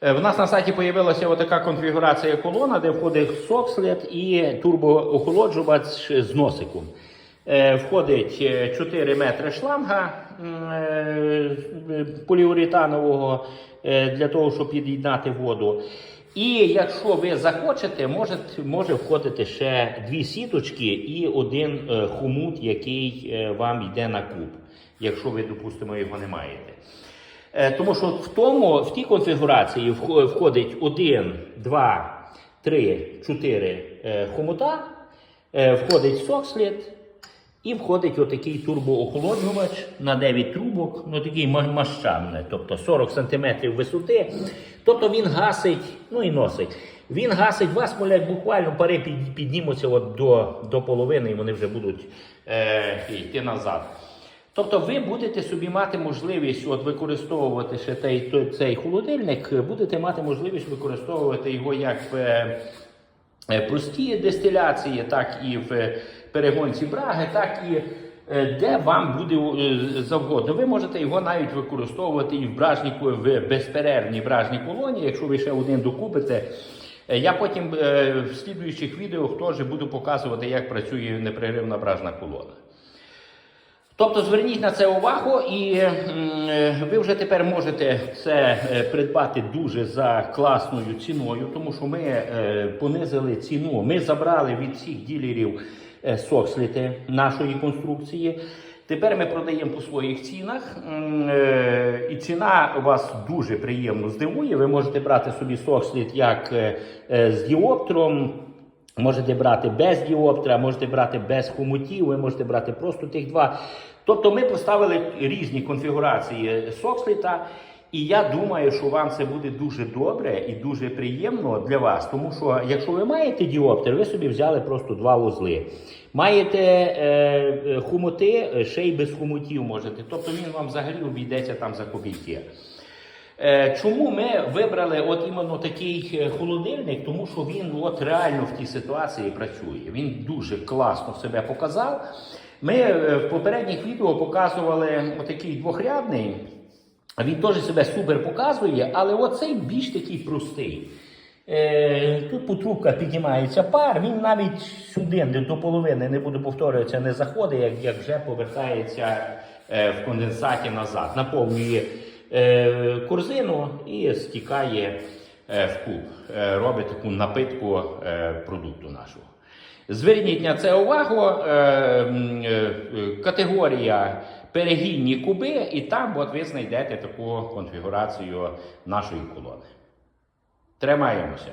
Е, В нас на сайті з'явилася така конфігурація колона, де входить сокслет і турбоохолоджувач з носиком. Е, Входить е, 4 метри шланга е, поліуретанового е, для того, щоб під'єднати воду. І якщо ви захочете, може, може входити ще дві сіточки і один е, хомут, який е, вам йде на куб, якщо ви, допустимо, його не маєте. Е, Тому що в тому, в тій конфігурації входить 1, 2, 3, 4 е, хомута, е, входить сокслід і входить отакий турбоохолоджувач на 9 трубок, ну такий масштабний, тобто 40 см висоти. Тобто він гасить, ну і носить. Він гасить вас, молять, буквально пари під- піднімуться от до, до половини, і вони вже будуть е, йти назад. Тобто ви будете собі мати можливість от використовувати ще той, цей холодильник, будете мати можливість використовувати його як в е, е, дистиляції, так і в перегонці браги, так і е, де вам буде е, завгодно. Ви можете його навіть використовувати і в бражнику в безперервній бражній колонії, якщо ви ще один докупите. Е, Я потім е, в слідуючих відео теж буду показувати, як працює непреривна бражна колона. Тобто зверніть на це увагу, і е, ви вже тепер можете це е, придбати дуже за класною ціною, тому що ми е, понизили ціну. Ми забрали від всіх ділерів соксліти нашої конструкції. Тепер ми продаємо по своїх цінах, і ціна вас дуже приємно здивує. Ви можете брати собі соксліт як з діоптром. Можете брати без діоптра, можете брати без хомутів, ви можете брати просто тих два. Тобто ми поставили різні конфігурації соксліта, і я думаю, що вам це буде дуже добре і дуже приємно для вас. Тому що якщо ви маєте діоптер, ви собі взяли просто два вузли. Маєте е, е, е, ще й без хомутів можете. Тобто він вам взагалі обійдеться там за копійки. Е, Чому ми вибрали от іменно такий е, холодильник? Тому що він от реально в тій ситуації працює. Він дуже класно себе показав. Ми е, в попередніх відео показували отакий двохрядний. Він теж себе супер показує, але оцей більш такий простий. Тут потрубка піднімається пар, він навіть сюди до половини не буду повторюватися, не заходить, як, вже повертається в конденсаті назад. Наповнює корзину і стікає е, в куб. Е, робить таку напитку е, продукту нашого. Зверніть на це увагу. Е, е, е, категорія перегінні куби, і там от ви знайдете таку конфігурацію нашої колони. Тримаємося.